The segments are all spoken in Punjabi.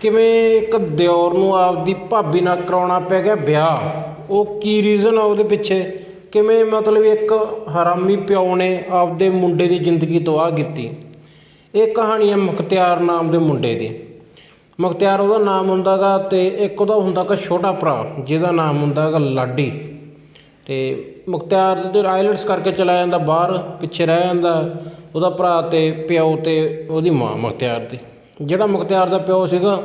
ਕਿਵੇਂ ਇੱਕ ਦਿਓਰ ਨੂੰ ਆਪਦੀ ਭਾਬੀ ਨਾਲ ਕਰਾਉਣਾ ਪੈ ਗਿਆ ਵਿਆਹ? ਉਹ ਕੀ ਰੀਜ਼ਨ ਆ ਉਹਦੇ ਪਿੱਛੇ? ਕਿਵੇਂ ਮਤਲਬ ਇੱਕ ਹਰਾਮੀ ਪਿਓ ਨੇ ਆਪਦੇ ਮੁੰਡੇ ਦੀ ਜ਼ਿੰਦਗੀ ਤਬਾਹ ਕੀਤੀ? ਇਹ ਕਹਾਣੀ ਹੈ ਮੁਖਤਿਆਰ ਨਾਮ ਦੇ ਮੁੰਡੇ ਦੀ। ਮੁਖਤਿਆਰ ਉਹਦਾ ਨਾਮ ਹੁੰਦਾਗਾ ਤੇ ਇੱਕ ਉਹਦਾ ਹੁੰਦਾਗਾ ਛੋਟਾ ਭਰਾ, ਜਿਹਦਾ ਨਾਮ ਹੁੰਦਾਗਾ ਲਾਡੀ। ਤੇ ਮੁਖਤਿਆਰ ਦੇ ਆਈਲੈਂਡਸ ਕਰਕੇ ਚਲਾ ਜਾਂਦਾ, ਬਾਹਰ ਪਿੱਛੇ ਰਹਿ ਜਾਂਦਾ ਉਹਦਾ ਭਰਾ ਤੇ ਪਿਓ ਤੇ ਉਹਦੀ ਮਾਂ ਮੁਖਤਿਆਰ ਦੀ। ਜਿਹੜਾ ਮੁਖਤਿਆਰ ਦਾ ਪਿਓ ਸੀਗਾ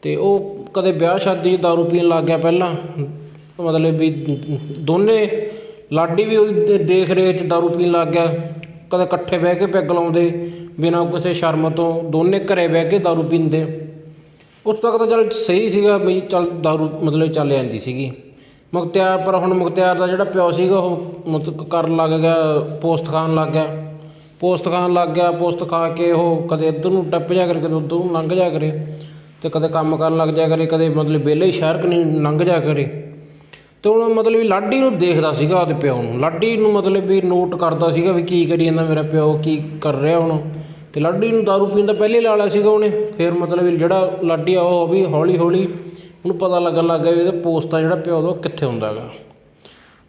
ਅਤੇ ਉਹ ਕਦੇ ਵਿਆਹ ਸ਼ਾਦੀ 'ਚ ਦਾਰੂ ਪੀਣ ਲੱਗ ਗਿਆ ਪਹਿਲਾਂ। ਮਤਲਬ ਵੀ ਦੋਨੇ ਲਾਡੀ ਵੀ ਉਹਦੀ ਦੇ- ਦੇਖ ਰੇਖ 'ਚ ਦਾਰੂ ਪੀਣ ਲੱਗ ਗਿਆ। ਕਦੇ ਇਕੱਠੇ ਬਹਿ ਕੇ ਪੈਗ ਲਾਉਂਦੇ, ਬਿਨਾਂ ਕਿਸੇ ਸ਼ਰਮ ਤੋਂ ਦੋਨੇ ਘਰੇ ਬਹਿ ਕੇ ਦਾਰੂ ਪੀਂਦੇ। ਉਸ ਤੱਕ ਤਾਂ ਚੱਲ ਸਹੀ ਸੀਗਾ ਵੀ ਚੱਲ ਦਾਰੂ ਮਤਲਬ ਚੱਲ ਜਾਂਦੀ ਸੀਗੀ। ਮੁਖਤਿਆਰ, ਪਰ ਹੁਣ ਮੁਖਤਿਆਰ ਦਾ ਜਿਹੜਾ ਪਿਓ ਸੀਗਾ ਉਹ ਮਤਲਬ ਕਰਨ ਲੱਗ ਗਿਆ ਪੋਸਟ ਖਾਣ ਲੱਗ ਗਿਆ। ਪੋਸਤ ਖਾਣ ਲੱਗ ਗਿਆ, ਪੋਸਤ ਖਾ ਕੇ ਉਹ ਕਦੇ ਇੱਧਰ ਨੂੰ ਟੱਪ ਜਾ ਕਰੇ, ਕਦੇ ਉੱਧਰ ਨੂੰ ਲੰਘ ਜਾ ਕਰੇ ਤੇ ਕਦੇ ਕੰਮ ਕਰਨ ਲੱਗ ਜਾ ਕਰੇ, ਕਦੇ ਮਤਲਬ ਵਿਹਲੇ ਹੀ ਸ਼ਹਿਰ ਕਨੀ ਲੰਘ ਜਾ ਕਰੇ। ਤੇ ਹੁਣ ਮਤਲਬ ਵੀ ਲਾਡੀ ਨੂੰ ਦੇਖਦਾ ਸੀਗਾ ਉਹਦੇ ਪਿਓ ਨੂੰ, ਲਾਡੀ ਨੂੰ ਮਤਲਬ ਵੀ ਨੋਟ ਕਰਦਾ ਸੀਗਾ ਵੀ ਕੀ ਕਰੀ ਜਾਂਦਾ ਮੇਰਾ ਪਿਓ, ਕੀ ਕਰ ਰਿਹਾ ਹੁਣ। ਤੇ ਲਾਡੀ ਨੂੰ ਦਾਰੂ ਪੀਣ ਦਾ ਪਹਿਲੇ ਲਾ ਲਿਆ ਸੀਗਾ ਉਹਨੇ, ਫਿਰ ਮਤਲਬ ਵੀ ਜਿਹੜਾ ਲਾਡੀ ਆ ਉਹ ਵੀ ਹੌਲੀ ਹੌਲੀ ਉਹਨੂੰ ਪਤਾ ਲੱਗਣ ਲੱਗ ਗਿਆ ਵੀ ਇਹਦਾ ਪੋਸਟ ਆ ਜਿਹੜਾ ਪਿਓ ਦਾ ਉਹ ਕਿੱਥੇ ਹੁੰਦਾ ਹੈਗਾ।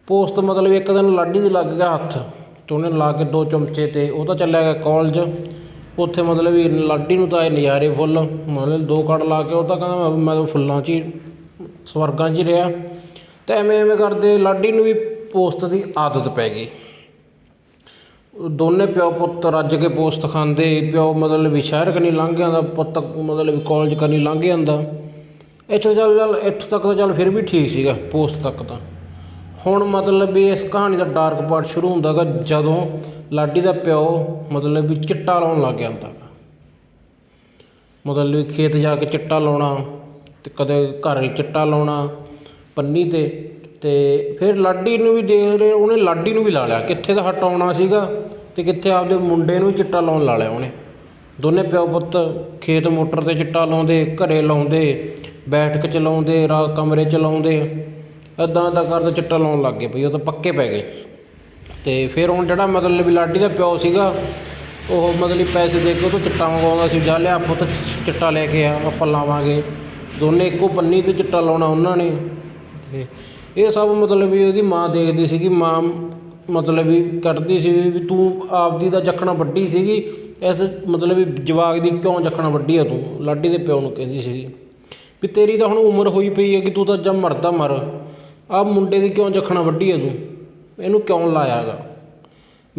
ਪੋਸਤ ਮਤਲਬ ਇੱਕ ਦਿਨ ਲਾਡੀ ਦੇ ਲੱਗ ਗਿਆ ਹੱਥ। ਤੇ ਉਹਨੇ ਲਾ ਕੇ ਦੋ ਚਮਚੇ ਤੇ, ਉਹ ਤਾਂ ਚੱਲਿਆ ਗਿਆ ਕਾਲਜ। ਉੱਥੇ ਮਤਲਬ ਵੀ ਲਾਡੀ ਨੂੰ ਤਾਂ ਇਹ ਨਜ਼ਾਰੇ ਫੁੱਲ, ਮਤਲਬ ਦੋ ਕੜ ਲਾ ਕੇ ਉਹ ਤਾਂ ਕਹਿੰਦਾ ਮੈਂ ਤਾਂ ਫੁੱਲਾਂ 'ਚ ਹੀ, ਸਵਰਗਾਂ 'ਚ ਹੀ ਰਿਹਾ। ਤੇ ਐਵੇਂ ਐਵੇਂ ਕਰਦੇ ਲਾਡੀ ਨੂੰ ਵੀ ਪੋਸਤ ਦੀ ਆਦਤ ਪੈ ਗਈ। ਦੋਨੇ ਪਿਓ ਪੁੱਤ ਰੱਜ ਕੇ ਪੋਸਤ ਖਾਂਦੇ, ਪਿਓ ਮਤਲਬ ਵੀ ਸ਼ਹਿਰ ਕਨੀ ਲੰਘ ਜਾਂਦਾ, ਪੁੱਤ ਮਤਲਬ ਵੀ ਕਾਲਜ ਕਨੀ ਲੰਘ ਜਾਂਦਾ। ਇੱਥੋਂ ਚੱਲ ਚੱਲ ਇੱਥੋਂ ਤੱਕ ਤਾਂ ਚੱਲ ਫਿਰ ਵੀ ਠੀਕ ਸੀਗਾ ਪੋਸਟ ਤੱਕ ਤਾਂ। ਹੁਣ ਮਤਲਬ ਵੀ ਇਸ ਕਹਾਣੀ ਦਾ ਡਾਰਕ ਪਾਰਟ ਸ਼ੁਰੂ ਹੁੰਦਾ ਗਾ ਜਦੋਂ ਲਾਡੀ ਦਾ ਪਿਓ ਮਤਲਬ ਵੀ ਚਿੱਟਾ ਲਾਉਣ ਲੱਗ ਜਾਂਦਾ ਗਾ। ਮਤਲਬ ਵੀ ਖੇਤ ਜਾ ਕੇ ਚਿੱਟਾ ਲਾਉਣਾ ਤੇ ਕਦੇ ਘਰ ਹੀ ਚਿੱਟਾ ਲਾਉਣਾ ਪੰਨੀ ਤੇ ਤੇ ਫਿਰ ਲਾਡੀ ਨੂੰ ਵੀ ਦੇਖ ਰਹੇ, ਉਹਨੇ ਲਾਡੀ ਨੂੰ ਵੀ ਲਾ ਲਿਆ। ਕਿੱਥੇ ਤਾਂ ਹਟਾਉਣਾ ਸੀਗਾ ਤੇ ਕਿੱਥੇ ਆਪਦੇ ਮੁੰਡੇ ਨੂੰ ਵੀ ਚਿੱਟਾ ਲਾਉਣ ਲਾ ਲਿਆ ਉਹਨੇ। ਦੋਨੇ ਪਿਓ ਪੁੱਤ ਖੇਤ ਮੋਟਰ ਤੇ ਚਿੱਟਾ ਲਾਉਂਦੇ, ਘਰੇ ਲਾਉਂਦੇ, ਬੈਠਕ ਚ ਲਾਉਂਦੇ ਰਾ ਕਮਰੇ ਚ ਲਾਉਂਦੇ। ਇਦਾਂ ਦਾ ਕਰਦੇ ਚਿੱਟਾ ਲਾਉਣ ਲੱਗ ਗਏ ਭਈ ਉਹ ਤਾਂ ਪੱਕੇ ਪੈ ਗਏ। ਤੇ ਫਿਰ ਹੁਣ ਜਿਹੜਾ ਮਤਲਬ ਵੀ ਲਾਡੀ ਦਾ ਪਿਓ ਸੀਗਾ, ਉਹ ਮਤਲਬ ਪੈਸੇ ਦੇ ਕੇ ਉਹ ਤੋਂ ਚਿੱਟਾ ਮੰਗਵਾਉਂਦਾ ਸੀ, ਜਾ ਲਿਆ ਪੁੱਤ, ਚਿੱਟਾ ਲੈ ਕੇ ਆ, ਆਪਾਂ ਲਾਵਾਂਗੇ। ਦੋਨੇ ਇੱਕੋ ਪੰਨੀ ਤੇ ਚਿੱਟਾ ਲਾਉਣਾ ਉਹਨਾਂ ਨੇ। ਤੇ ਇਹ ਸਭ ਮਤਲਬ ਵੀ ਉਹਦੀ ਮਾਂ ਦੇਖਦੀ ਸੀਗੀ, ਮਾਂ ਮਤਲਬ ਵੀ ਕੱਢਦੀ ਸੀ ਵੀ ਤੂੰ ਆਪਦੀ ਦਾ ਜੱਖਣਾ ਵੱਡੀ ਸੀਗੀ, ਇਸ ਮਤਲਬ ਵੀ ਜਵਾਗ ਦੀ ਕਿਉਂ ਜੱਖਣਾ ਵੱਡੀ ਆ ਤੂੰ? ਲਾਡੀ ਦੇ ਪਿਓ ਨੂੰ ਕਹਿੰਦੀ ਸੀਗੀ ਵੀ ਤੇਰੀ ਤਾਂ ਹੁਣ ਉਮਰ ਹੋਈ ਪਈ ਹੈ ਕਿ ਤੂੰ ਤਾਂ ਜਦ ਮਰਦਾ ਮਰ। ਆਹ ਮੁੰਡੇ ਦੀ ਕਿਉਂ ਜੱਖਣਾ ਵੱਢੀ ਹੈ ਤੂੰ? ਇਹਨੂੰ ਕਿਉਂ ਲਾਇਆਗਾ?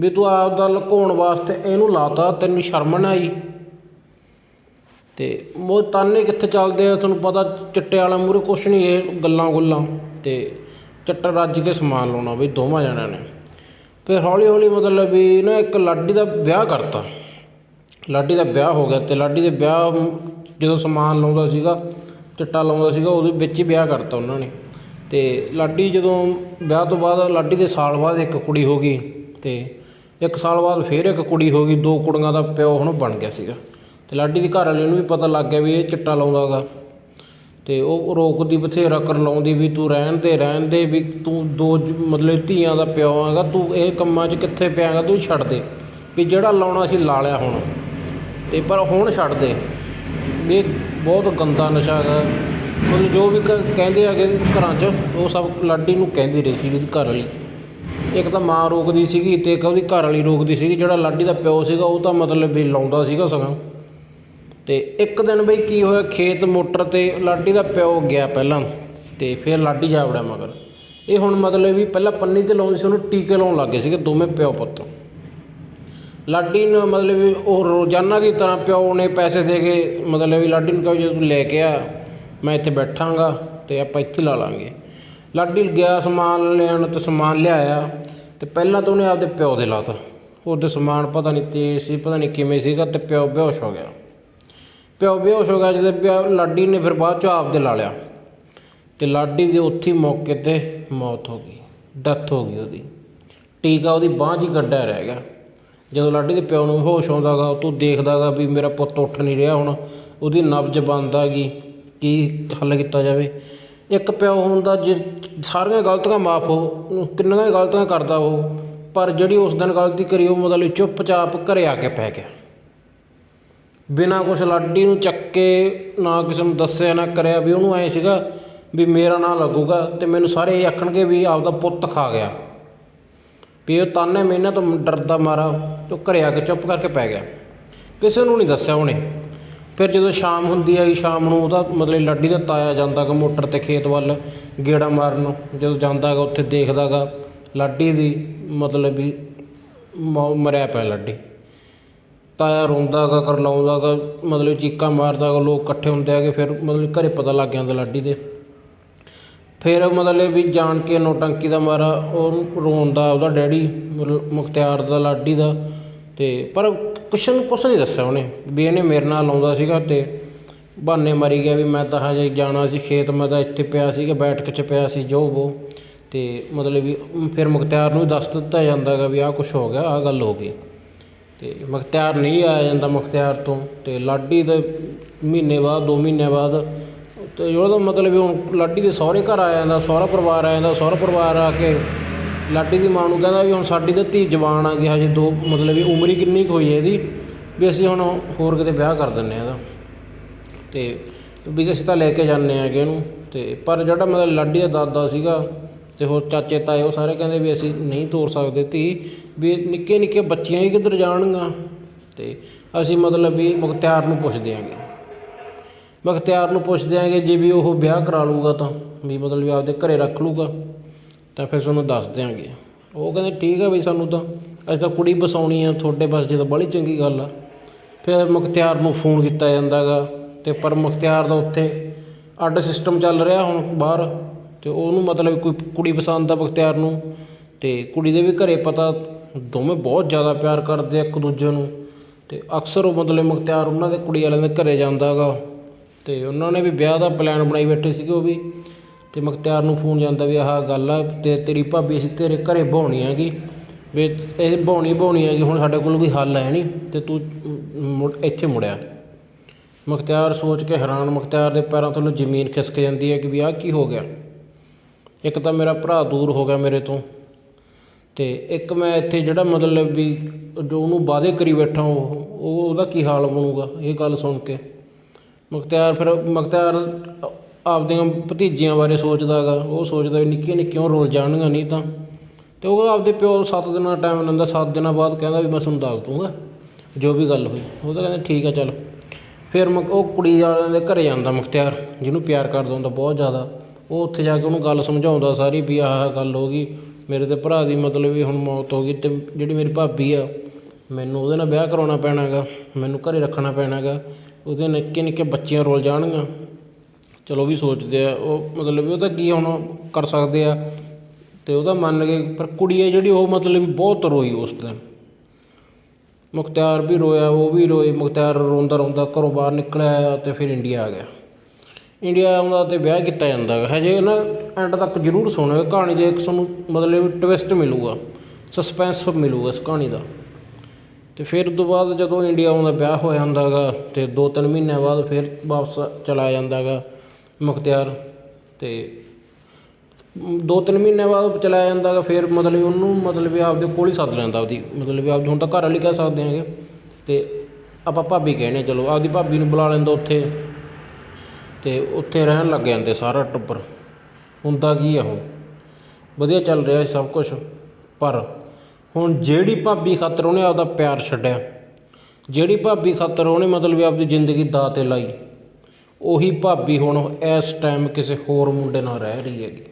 ਵੀ ਤੂੰ ਆਪ ਦਾ ਲੁਕਾਉਣ ਵਾਸਤੇ ਇਹਨੂੰ ਲਾਤਾ, ਤੈਨੂੰ ਸ਼ਰਮ ਨਾ ਆਈ? ਤੇ ਉਹ ਤਾਨੇ ਕਿੱਥੇ ਚੱਲਦੇ ਆ? ਤੁਹਾਨੂੰ ਪਤਾ ਚਿੱਟੇ ਵਾਲਾ ਮੂਰੇ ਕੁਛ ਨਹੀਂ, ਇਹ ਗੱਲਾਂ ਗੁੱਲਾਂ। ਤੇ ਚੱਟਾ ਰੱਜ ਕੇ ਸਮਾਨ ਲਾਉਣਾ ਵੀ ਦੋਵਾਂ ਜਣਿਆਂ ਨੇ। ਫਿਰ ਹੌਲੀ ਹੌਲੀ ਮਤਲਬ ਵੀ ਨਾ ਇੱਕ ਲਾਡੀ ਦਾ ਵਿਆਹ ਕਰਤਾ। ਲਾਡੀ ਦਾ ਵਿਆਹ ਹੋ ਗਿਆ ਤੇ ਲਾਡੀ ਦੇ ਵਿਆਹ ਜਦੋਂ ਸਮਾਨ ਲਾਉਂਦਾ ਸੀਗਾ, ਚਿੱਟਾ ਲਾਉਂਦਾ ਸੀਗਾ, ਉਹਦੇ ਵਿੱਚ ਹੀ ਵਿਆਹ ਕਰਤਾ ਉਹਨਾਂ ਨੇ। ਤੇ ਲਾਡੀ ਜਦੋਂ ਵਿਆਹ ਤੋਂ ਬਾਅਦ, ਲਾਡੀ ਦੇ ਸਾਲ ਬਾਅਦ ਇੱਕ ਕੁੜੀ ਹੋ ਗਈ ਤੇ ਇੱਕ ਸਾਲ ਬਾਅਦ ਫਿਰ ਇੱਕ ਕੁੜੀ ਹੋ ਗਈ, ਦੋ ਕੁੜੀਆਂ ਦਾ ਪਿਓ ਹੁਣ ਬਣ ਗਿਆ ਸੀਗਾ। ਤੇ ਲਾਡੀ ਦੇ ਘਰ ਵਾਲੇ ਨੂੰ ਵੀ ਪਤਾ ਲੱਗ ਗਿਆ ਵੀ ਇਹ ਚਿੱਟਾ ਲਾਉਂਦਾ ਗਾ ਤੇ ਉਹ ਰੋਕਦੀ, ਬਥੇਰਾ ਕਰ ਲਾਉਂਦੀ ਵੀ ਤੂੰ ਰਹਿਣ ਦੇ ਰਹਿਣ ਦੇ ਵੀ ਤੂੰ ਦੋ ਮਤਲਬ ਧੀਆਂ ਦਾ ਪਿਓ ਹੈਗਾ, ਤੂੰ ਇਹ ਕੰਮਾਂ 'ਚ ਕਿੱਥੇ ਪਿਆਗਾ, ਤੂੰ ਛੱਡ ਦੇ। ਵੀ ਜਿਹੜਾ ਲਾਉਣਾ ਸੀ ਲਾ ਲਿਆ ਹੁਣ। ਤੇ ਪਰ ਹੁਣ ਛੱਡ ਦੇ। ਵੀ ਇਹ ਬਹੁਤ ਗੰਦਾ ਨਸ਼ਾ ਹੈਗਾ। ਮਤਲਬ ਜੋ ਵੀ ਕ- ਕਹਿੰਦੇ ਹੈਗੇ ਘਰਾਂ 'ਚ, ਉਹ ਸਭ ਲਾਡੀ ਨੂੰ ਕਹਿੰਦੀ ਰਹੀ ਸੀ ਉਹਦੀ ਘਰ ਵਾਲੀ। ਇੱਕ ਤਾਂ ਮਾਂ ਰੋਕਦੀ ਸੀਗੀ ਤੇ ਇੱਕ ਉਹਦੀ ਘਰ ਵਾਲੀ ਰੋਕਦੀ ਸੀਗੀ, ਜਿਹੜਾ ਲਾਡੀ ਦਾ ਪਿਓ ਸੀਗਾ, ਉਹ ਤਾਂ ਮਤਲਬ ਵੀ ਲਾਉਂਦਾ ਸੀਗਾ ਸਗੋਂ। ਤੇ ਇੱਕ ਦਿਨ ਬਈ ਕੀ ਹੋਇਆ, ਖੇਤ ਮੋਟਰ ਤੇ ਲਾਡੀ ਦਾ ਪਿਓ ਗਿਆ ਪਹਿਲਾਂ, ਤੇ ਫਿਰ ਲਾਡੀ ਜਾ ਵੜਿਆ ਮਗਰ। ਇਹ ਹੁਣ ਮਤਲਬ ਵੀ ਪਹਿਲਾਂ ਪੰਨੀ ਤੇ ਲਾਉਂਦੇ ਸੀ, ਉਹਨੂੰ ਟੀਕੇ ਲਾਉਣ ਲੱਗੇ ਸੀਗੇ ਦੋਵੇਂ ਪਿਓ ਪੁੱਤ। ਲਾਡੀ ਨੂੰ ਮਤਲਬ ਵੀ ਉਹ ਰੋਜ਼ਾਨਾ ਦੀ ਤਰ੍ਹਾਂ ਪਿਓ ਨੇ ਪੈਸੇ ਦੇ ਕੇ ਮਤਲਬ ਵੀ ਲਾਡੀ ਨੂੰ ਕਹੋ ਜੇ ਤੂੰ ਲੈ ਕੇ ਆ ਮੈਂ ਇੱਥੇ ਬੈਠਾਂਗਾ ਤੇ ਆਪਾਂ ਇੱਥੇ ਲਾ ਲਾਂਗੇ। ਲਾਡੀ ਗਿਆ ਸਮਾਨ ਲੈਣ ਤੇ ਸਮਾਨ ਲਿਆਇਆ ਤੇ ਪਹਿਲਾਂ ਤਾਂ ਉਹਨੇ ਆਪਦੇ ਪਿਓ ਦੇ ਲਾਤਾ। ਉਹਦੇ ਸਮਾਨ ਪਤਾ ਨਹੀਂ ਤੇਜ਼ ਸੀ, ਪਤਾ ਨਹੀਂ ਕਿਵੇਂ ਸੀਗਾ ਤੇ ਪਿਓ ਬੇਹੋਸ਼ ਹੋ ਗਿਆ। ਪਿਓ ਬੇਹੋਸ਼ ਹੋ ਗਿਆ ਜਦੋਂ ਪਿਓ, ਲਾਡੀ ਨੇ ਫਿਰ ਬਾਅਦ ਚ ਆਪਦੇ ਲਾ ਲਿਆ। ਤੇ ਲਾਡੀ ਦੇ ਉੱਥੇ ਮੌਕੇ ਤੇ ਮੌਤ ਹੋ ਗਈ, ਡੈਥ ਹੋ ਗਈ ਉਹਦੀ। ਟੀਕਾ ਉਹਦੀ ਬਾਂਹ 'ਚ ਹੀ ਗੱਡਾ ਰਹਿ ਗਿਆ। ਜਦੋਂ ਲਾਡੀ ਦੇ ਪਿਓ ਨੂੰ ਹੋਸ਼ ਆਉਂਦਾਗਾ ਤੂੰ ਦੇਖਦਾਗਾ ਵੀ ਮੇਰਾ ਪੁੱਤ ਉੱਠ ਨਹੀਂ ਰਿਹਾ ਹੁਣ, ਉਹਦੀ ਨਬਜ ਬੰਦ ਆ ਗਈ। ਕੀ ਹੱਲ ਕੀਤਾ ਜਾਵੇ। ਇੱਕ ਪਿਓ ਹੁੰਦਾ ਜੇ ਸਾਰੀਆਂ ਗਲਤੀਆਂ ਮਾਫ ਹੋ ਕਿੰਨੀਆਂ ਹੀ ਗਲਤੀਆਂ ਕਰਦਾ ਉਹ, ਪਰ ਜਿਹੜੀ ਉਸ ਦਿਨ ਗਲਤੀ ਕਰੀ ਉਹ ਮਤਲਬ ਚੁੱਪਚਾਪ ਘਰੇ ਆ ਕੇ ਪੈ ਗਿਆ। ਬਿਨਾਂ ਕੁਛ ਲਾਡੀ ਨੂੰ ਚੱਕ ਕੇ ਨਾ ਕਿਸੇ ਨੂੰ ਦੱਸਿਆ, ਨਾ ਕਰਿਆ ਵੀ ਉਹਨੂੰ ਐ ਸੀਗਾ ਵੀ ਮੇਰਾ ਨਾਂ ਲੱਗੂਗਾ ਤੇ ਮੈਨੂੰ ਸਾਰੇ ਇਹ ਆਖਣਗੇ ਵੀ ਆਪਦਾ ਪੁੱਤ ਖਾ ਗਿਆ। ਵੀ ਉਹ ਤਾਨੇ ਮੈਨਾਂ ਤੋਂ ਡਰਦਾ ਮਾਰਾ, ਉਹ ਘਰੇ ਆ ਕੇ ਚੁੱਪ ਕਰਕੇ ਪੈ ਗਿਆ। ਕਿਸੇ ਨੂੰ ਨਹੀਂ ਦੱਸਿਆ ਉਹਨੇ। ਫਿਰ ਜਦੋਂ ਸ਼ਾਮ ਹੁੰਦੀ ਆਈ ਸ਼ਾਮ ਨੂੰ ਉਹਦਾ ਮਤਲਬ ਲਾਡੀ ਦਾ ਤਾਇਆ ਜਾਂਦਾ ਗਾ ਮੋਟਰ ਤੇ ਖੇਤ ਵੱਲ, ਗੇੜਾ ਮਾਰਨ। ਜਦੋਂ ਜਾਂਦਾ ਗਾ ਉੱਥੇ ਦੇਖਦਾ ਗਾ ਲਾਡੀ ਦੀ ਮਤਲਬ ਵੀ ਮੌ- ਮਰਿਆ ਪਿਆ ਲਾਡੀ। ਤਾਇਆ ਰੋਂਦਾ ਗਾ ਕਰਲਾਉਂਦਾ ਗਾ ਮਤਲਬ ਚੀਕਾਂ ਮਾਰਦਾ ਗਾ ਲੋਕ ਇਕੱਠੇ ਹੁੰਦੇ ਆਗੇ ਫਿਰ ਮਤਲਬ ਘਰੇ ਪਤਾ ਲੱਗ ਜਾਂਦਾ ਲਾਡੀ ਦੇ। ਫਿਰ ਮਤਲਬ ਵੀ ਜਾਣ ਕੇ ਨੋਟੰਕੀ ਦਾ ਮਾਰਾ ਉਹ ਰੋਂਦਾ ਉਹਦਾ ਡੈਡੀ, ਮਤਲਬ ਮੁਖਤਿਆਰ ਦਾ, ਲਾਡੀ ਦਾ। ਤੇ ਪਰ ਕੁਛ ਨੂੰ ਕੁਛ ਨਹੀਂ ਦੱਸਿਆ ਉਹਨੇ, ਵੀ ਇਹਨੇ ਮੇਰੇ ਨਾਲ ਆਉਂਦਾ ਸੀਗਾ ਤੇ ਬਹਾਨੇ ਮਾਰੀ ਗਿਆ ਵੀ ਮੈਂ ਤਾਂ ਹਜੇ ਜਾਣਾ ਸੀ ਖੇਤ, ਮੈਂ ਤਾਂ ਇੱਥੇ ਪਿਆ ਸੀਗਾ ਬੈਠਕ 'ਚ ਪਿਆ ਸੀ ਜੋ ਵੋ ਤੇ ਮਤਲਬ ਵੀ ਫਿਰ ਮੁਖਤਿਆਰ ਨੂੰ ਵੀ ਦੱਸ ਦਿੱਤਾ ਜਾਂਦਾ ਜਾਂਦਾਗਾ ਵੀ ਆਹ ਕੁਛ ਹੋ ਗਿਆ, ਆਹ ਗੱਲ ਹੋ ਗਈ। ਤੇ ਮੁਖਤਿਆਰ ਨਹੀਂ ਆਇਆ ਜਾਂਦਾ ਮੁਖਤਿਆਰ ਤੋਂ ਤੇ ਲਾਡੀ ਦੇ ਮਹੀਨੇ ਬਾਅਦ 2 ਮਹੀਨੇ ਬਾਅਦ ਤੇ ਉਹਦਾ ਮਤਲਬ ਵੀ ਹੁਣ ਲਾਡੀ ਦੇ ਸਹੁਰੇ ਘਰ ਆ ਜਾਂਦਾ, ਸਹੁਰਾ ਪਰਿਵਾਰ ਆ ਜਾਂਦਾ, ਸਹੁਰਾ ਪਰਿਵਾਰ ਆ ਕੇ ਲਾਡੀ ਦੀ ਮਾਂ ਨੂੰ ਕਹਿੰਦਾ ਵੀ ਹੁਣ ਸਾਡੀ ਤਾਂ ਧੀ ਜਵਾਨ ਆ ਗਈ, ਹਜੇ ਦੋ ਮਤਲਬ ਵੀ ਉਮਰ ਹੀ ਕਿੰਨੀ ਕੁ ਹੋਈ ਹੈ ਇਹਦੀ, ਵੀ ਅਸੀਂ ਹੁਣ ਹੋਰ ਕਿਤੇ ਵਿਆਹ ਕਰ ਦਿੰਨੇ ਆ ਇਹਦਾ। ਤੇ ਵੀ ਅਸੀਂ ਤਾਂ ਲੈ ਕੇ ਜਾਂਦੇ ਆਗੇ ਇਹਨੂੰ ਤੇ ਪਰ ਜਿਹੜਾ ਮਤਲਬ ਲਾਡੀ ਦਾ ਦਾਦਾ ਸੀਗਾ ਤੇ ਹੋਰ ਚਾਚੇ ਤਾਏ, ਉਹ ਸਾਰੇ ਕਹਿੰਦੇ ਵੀ ਅਸੀਂ ਨਹੀਂ ਤੋਰ ਸਕਦੇ ਧੀ, ਵੀ ਨਿੱਕੇ ਨਿੱਕੇ ਬੱਚੀਆਂ ਹੀ ਕਿੱਧਰ ਜਾਣਗੀਆਂ। ਤੇ ਅਸੀਂ ਮਤਲਬ ਵੀ ਮੁਖਤਿਆਰ ਨੂੰ ਪੁੱਛਦੇ ਆਂਗੇ ਮੁਖਤਿਆਰ ਨੂੰ ਪੁੱਛਦੇ ਆਂਗੇ ਜੇ ਵੀ ਉਹ ਵਿਆਹ ਕਰਾ ਲੂਗਾ ਤਾਂ, ਵੀ ਮਤਲਬ ਵੀ ਆਪਦੇ ਘਰੇ ਰੱਖ ਲੂਗਾ ਤਾਂ ਫਿਰ ਤੁਹਾਨੂੰ ਦੱਸ ਦਿਆਂਗੇ। ਉਹ ਕਹਿੰਦੇ ਠੀਕ ਆ ਬਈ ਸਾਨੂੰ ਤਾਂ। ਅਸੀਂ ਤਾਂ ਕੁੜੀ ਬਸਾਉਣੀ ਆ ਤੁਹਾਡੇ ਬਸ ਜੇ ਤਾਂ ਬੜੀ ਚੰਗੀ ਗੱਲ ਆ। ਫਿਰ ਮੁਖਤਿਆਰ ਨੂੰ ਫੋਨ ਕੀਤਾ ਜਾਂਦਾਗਾ ਤੇ ਪਰ ਮੁਖਤਿਆਰ ਦਾ ਉੱਥੇ ਅੱਡ ਸਿਸਟਮ ਚੱਲ ਰਿਹਾ ਹੁਣ ਬਾਹਰ। ਤੇ ਉਹਨੂੰ ਮਤਲਬ ਕੋਈ ਕੁੜੀ ਪਸੰਦ ਆ ਮੁਖਤਿਆਰ ਨੂੰ। ਤੇ ਕੁੜੀ ਦੇ ਵੀ ਘਰੇ ਪਤਾ ਦੋਵੇਂ ਬਹੁਤ ਜ਼ਿਆਦਾ ਪਿਆਰ ਕਰਦੇ ਆ ਇੱਕ ਦੂਜੇ ਨੂੰ। ਤੇ ਅਕਸਰ ਉਹ ਮਤਲਬ ਮੁਖਤਿਆਰ ਉਹਨਾਂ ਦੇ ਕੁੜੀ ਵਾਲਿਆਂ ਦੇ ਘਰੇ ਜਾਂਦਾਗਾ। ਤੇ ਉਹਨਾਂ ਨੇ ਵੀ ਵਿਆਹ ਦਾ ਪਲਾਨ ਬਣਾਈ ਬੈਠੇ ਸੀਗੇ ਉਹ ਵੀ। ਤੇ ਮੁਖਤਿਆਰ ਨੂੰ ਫੋਨ ਜਾਂਦਾ ਵੀ ਆਹ ਗੱਲ ਆ, ਤੇ ਤੇਰੀ ਭਾਬੀ ਅਸੀਂ ਤੇਰੇ ਘਰੇ ਬਹਾਉਣੀ ਹੈਗੀ ਵੀ ਇਹ ਬਹਾਉਣੀ ਬਾਉਣੀ ਹੈਗੀ ਹੁਣ ਸਾਡੇ ਕੋਲ ਕੋਈ ਹੱਲ ਹੈ ਨਹੀਂ, ਤੇ ਤੂੰ ਮੁੜ ਇੱਥੇ ਮੁੜਿਆ। ਮੁਖਤਿਆਰ ਸੋਚ ਕੇ ਹੈਰਾਨ, ਮੁਖਤਿਆਰ ਦੇ ਪੈਰਾਂ ਥੱਲੋਂ ਜ਼ਮੀਨ ਖਿਸਕ ਜਾਂਦੀ ਹੈ ਕਿ ਵੀ ਆਹ ਕੀ ਹੋ ਗਿਆ? ਇੱਕ ਤਾਂ ਮੇਰਾ ਭਰਾ ਦੂਰ ਹੋ ਗਿਆ ਮੇਰੇ ਤੋਂ, ਤੇ ਇੱਕ ਮੈਂ ਇੱਥੇ ਜਿਹੜਾ ਮਤਲਬ ਵੀ ਜੋ ਉਹਨੂੰ ਵਾਅਦੇ ਕਰੀ ਬੈਠਾ ਉਹ ਉਹ ਉਹਦਾ ਕੀ ਹਾਲ ਬਣੂਗਾ, ਇਹ ਗੱਲ ਸੁਣ ਕੇ। ਮੁਖਤਿਆਰ ਫਿਰ, ਮਖਤਿਆਰ ਆਪਦੀਆਂ ਭਤੀਜੀਆਂ ਬਾਰੇ ਸੋਚਦਾ ਸੋਚਦਾਗਾ ਉਹ ਸੋਚਦਾ ਵੀ ਨਿੱਕੀਆਂ ਨਿੱਕੀਆਂ ਉਹ ਰੁਲ ਜਾਣਗੀਆਂ ਨਹੀਂ ਤਾਂ। ਤੇ ਉਹ ਆਪਦੇ ਪਿਓ 7 ਦਿਨਾਂ ਦਾ ਟਾਈਮ ਲੈਂਦਾ ਸੱਤ ਦਿਨਾਂ ਬਾਅਦ ਕਹਿੰਦਾ ਵੀ ਮੈਂ ਤੁਹਾਨੂੰ ਦੱਸ ਦੂੰਗਾ, ਜੋ ਵੀ ਗੱਲ ਹੋਈ। ਉਹ ਤਾਂ ਕਹਿੰਦਾ ਠੀਕ ਆ, ਚੱਲ। ਫਿਰ ਮੁਕ- ਉਹ ਕੁੜੀ ਵਾਲਿਆਂ ਦੇ ਘਰੇ ਜਾਂਦਾ ਮੁਖਤਿਆਰ, ਜਿਹਨੂੰ ਪਿਆਰ ਕਰਦਾ ਹੁੰਦਾ ਬਹੁਤ ਜ਼ਿਆਦਾ। ਉਹ ਉੱਥੇ ਜਾ ਕੇ ਉਹਨੂੰ ਗੱਲ ਸਮਝਾਉਂਦਾ ਸਾਰੀ ਵੀ ਆਹ ਗੱਲ ਹੋ ਗਈ, ਮੇਰੇ ਤੇ ਭਰਾ ਦੀ ਮਤਲਬ ਵੀ ਹੁਣ ਮੌਤ ਹੋ ਗਈ ਤੇ ਜਿਹੜੀ ਮੇਰੀ ਭਾਬੀ ਆ, ਮੈਨੂੰ ਉਹਦੇ ਨਾਲ ਵਿਆਹ ਕਰਾਉਣਾ ਪੈਣਾ ਹੈਗਾ ਮੈਨੂੰ ਘਰੇ ਰੱਖਣਾ ਪੈਣਾ ਹੈਗਾ ਉਹਦੇ ਨਿੱਕੇ ਨਿੱਕੇ ਬੱਚੀਆਂ ਰੋਲ ਜਾਣਗੀਆਂ। ਚਲੋ ਵੀ ਸੋਚਦੇ ਆ, ਉਹ ਮਤਲਬ ਵੀ ਉਹਦਾ ਕੀ ਹੁਣ ਕਰ ਸਕਦੇ ਆ। ਅਤੇ ਉਹਦਾ ਮੰਨ ਗਏ ਪਰ ਕੁੜੀ ਹੈ ਜਿਹੜੀ, ਉਹ ਮਤਲਬ ਵੀ ਬਹੁਤ ਰੋਈ ਉਸ ਦਿਨ। ਮੁਖਤਿਆਰ ਵੀ ਰੋਇਆ, ਉਹ ਵੀ ਰੋਈ, ਮੁਖਤਿਆਰ ਰੋਂਦਾ ਰੋਂਦਾ ਘਰੋਂ ਬਾਹਰ ਨਿਕਲਿਆ ਅਤੇ ਫਿਰ ਇੰਡੀਆ ਆ ਗਿਆ। ਇੰਡੀਆ ਆਉਂਦਾ ਤੇ ਵਿਆਹ ਕੀਤਾ ਜਾਂਦਾ ਹੈ ਹਜੇ ਨਾ ਐਂਡ ਤੱਕ ਜ਼ਰੂਰ ਸੁਣਿਓ, ਕਹਾਣੀ ਦੇ ਇੱਕ ਤੁਹਾਨੂੰ ਮਤਲਬ ਟਵਿਸਟ ਮਿਲੂਗਾ ਸਸਪੈਂਸ ਮਿਲੂਗਾ ਇਸ ਕਹਾਣੀ ਦਾ। ਤੇ ਫਿਰ ਉਸ ਤੋਂ ਬਾਅਦ ਜਦੋਂ ਇੰਡੀਆ ਆਉਂਦਾ, ਵਿਆਹ ਹੋ ਜਾਂਦਾ ਗਾ ਤੇ 2-3 ਮਹੀਨਿਆਂ ਬਾਅਦ ਫਿਰ ਵਾਪਸ ਚਲਾ ਜਾਂਦਾ ਗਾ। ਮੁਖਤਿਆਰ ਅਤੇ ਦੋ ਤਿੰਨ ਮਹੀਨੇ ਬਾਅਦ ਚਲਾਇਆ ਜਾਂਦਾ ਗਾ, ਫਿਰ ਮਤਲਬ ਉਹਨੂੰ ਮਤਲਬ ਵੀ ਆਪਦੇ ਕੋਲ ਹੀ ਸੱਦ ਲੈਂਦਾ ਆਪਦੀ ਮਤਲਬ ਵੀ ਆਪਦੀ ਹੁਣ ਤਾਂ ਘਰ ਵਾਲੀ ਕਹਿ ਸਕਦੇ ਆਂਗੇ ਅਤੇ ਆਪਾਂ ਭਾਬੀ ਕਹਿੰਦੇ ਚਲੋ ਆਪਦੀ ਭਾਬੀ ਨੂੰ ਬੁਲਾ ਲੈਂਦਾ ਉੱਥੇ। ਅਤੇ ਉੱਥੇ ਰਹਿਣ ਲੱਗ ਜਾਂਦੇ ਸਾਰਾ ਟੱਬਰ ਹੁੰਦਾ ਕੀ ਆ ਉਹ ਵਧੀਆ ਚੱਲ ਰਿਹਾ ਸੀ ਸਭ ਕੁਝ ਪਰ ਹੁਣ ਜਿਹੜੀ ਭਾਬੀ ਖਾਤਰ ਉਹਨੇ ਆਪਦਾ ਪਿਆਰ ਛੱਡਿਆ, ਜਿਹੜੀ ਭਾਬੀ ਖਾਤਰ ਉਹਨੇ ਮਤਲਬ ਵੀ ਆਪਦੀ ਜ਼ਿੰਦਗੀ ਦਾਅ ਤੇ ਲਾਈ। ਉਹੀ ਭਾਬੀ ਹੁਣ ਇਸ ਟਾਈਮ ਕਿਸੇ ਹੋਰ ਮੁੰਡੇ ਨਾਲ ਰਹਿ ਰਹੀ ਹੈਗੀ।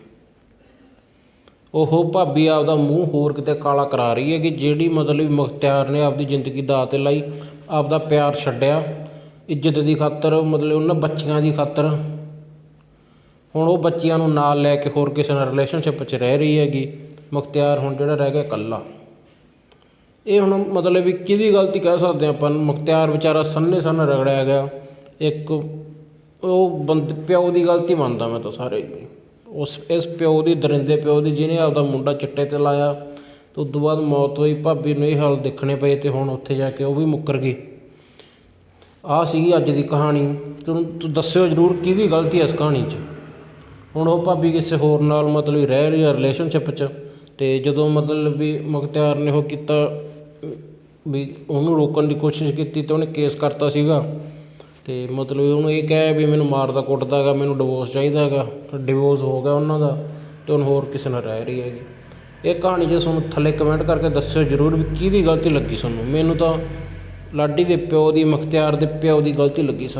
ਉਹ ਭਾਬੀ ਆਪਦਾ ਮੂੰਹ ਹੋਰ ਕਿਤੇ ਕਾਲਾ ਕਰਾ ਰਹੀ ਹੈਗੀ, ਜਿਹੜੀ ਮਤਲਬ ਮੁਖਤਿਆਰ ਨੇ ਆਪਦੀ ਜ਼ਿੰਦਗੀ ਦਾ ਤੇ ਲਾਈ, ਆਪਦਾ ਪਿਆਰ ਛੱਡਿਆ, ਇੱਜ਼ਤ ਦੀ ਖਾਤਰ, ਮਤਲਬ ਉਹਨਾਂ ਬੱਚੀਆਂ ਦੀ ਖਾਤਰ। ਹੁਣ ਉਹ ਬੱਚਿਆਂ ਨੂੰ ਨਾਲ ਲੈ ਕੇ ਹੋਰ ਕਿਸੇ ਨਾਲ ਰਿਲੇਸ਼ਨਸ਼ਿਪ 'ਚ ਰਹਿ ਰਹੀ ਹੈਗੀ, ਮੁਖਤਿਆਰ ਹੁਣ ਜਿਹੜਾ ਰਹਿ ਗਿਆ ਇਕੱਲਾ। ਇਹ ਹੁਣ ਮਤਲਬ ਵੀ ਕਿਹਦੀ ਗਲਤੀ ਕਹਿ ਸਕਦੇ ਹਾਂ ਆਪਾਂ, ਮੁਖਤਿਆਰ ਵਿਚਾਰਾ ਸੰਨੇ ਸੰਨ ਰਗੜਿਆ ਗਿਆ, ਇੱਕ ਉਹ ਬੰਦ, ਪਿਓ ਦੀ ਗਲਤੀ ਮੰਨਦਾ ਮੈਂ ਤਾਂ ਸਾਰੇ ਦੀ ਉਸ, ਇਸ ਪਿਓ ਦੀ, ਦਰਿੰਦੇ ਪਿਓ ਦੀ ਜਿਹਨੇ ਆਪਦਾ ਮੁੰਡਾ ਚਿੱਟੇ ਤੇ ਲਾਇਆ, ਤੇ ਉਸ ਤੋਂ ਬਾਅਦ ਮੌਤ ਹੋਈ, ਭਾਬੀ ਨੂੰ ਇਹ ਹਾਲ ਦੇਖਣੇ ਪਏ ਤੇ ਹੁਣ ਉੱਥੇ ਜਾ ਕੇ ਉਹ ਵੀ ਮੁੱਕਰ ਗਈ। ਆਹ ਸੀਗੀ ਅੱਜ ਦੀ ਕਹਾਣੀ। ਤੁਹਾਨੂੰ ਤੂੰ ਦੱਸਿਓ ਜਰੂਰ ਕਿਹਦੀ ਗਲਤੀ ਹੈ ਇਸ ਕਹਾਣੀ 'ਚ? ਹੁਣ ਉਹ ਭਾਬੀ ਕਿਸੇ ਹੋਰ ਨਾਲ ਮਤਲਬ ਰਹਿ ਰਹੀ ਹੈ ਰਿਲੇਸ਼ਨਸ਼ਿਪ 'ਚ ਤੇ ਜਦੋਂ ਮਤਲਬ ਵੀ ਮੁਖਤਿਆਰ ਨੇ ਉਹ ਕੀਤਾ, ਵੀ ਉਹਨੂੰ ਰੋਕਣ ਦੀ ਕੋਸ਼ਿਸ਼ ਕੀਤੀ ਤੇ ਉਹਨੇ ਕੇਸ ਕਰਤਾ ਸੀਗਾ। ਅਤੇ ਮਤਲਬ ਉਹਨੂੰ ਇਹ ਕਿਹਾ ਵੀ ਮੈਨੂੰ ਮਾਰਦਾ ਕੁੱਟਦਾ ਗਾ ਮੈਨੂੰ ਡਿਵੋਰਸ ਚਾਹੀਦਾ ਹੈਗਾ ਡਿਵੋਰਸ ਹੋ ਗਿਆ ਉਹਨਾਂ ਦਾ ਅਤੇ ਹੁਣ ਹੋਰ ਕਿਸੇ ਨਾਲ ਰਹਿ ਰਹੀ ਹੈਗੀ। ਇਹ ਕਹਾਣੀ ਜੇ ਤੁਹਾਨੂੰ ਥੱਲੇ ਕਮੈਂਟ ਕਰਕੇ ਦੱਸਿਓ ਜਰੂਰ ਵੀ ਕਿਹਦੀ ਗਲਤੀ ਲੱਗੀ ਤੁਹਾਨੂੰ। ਮੈਨੂੰ ਤਾਂ ਲਾਡੀ ਦੇ ਪਿਓ ਦੀ, ਮੁਖਤਿਆਰ ਦੇ ਪਿਓ ਦੀ ਗਲਤੀ ਲੱਗੀ ਸਾਰੀ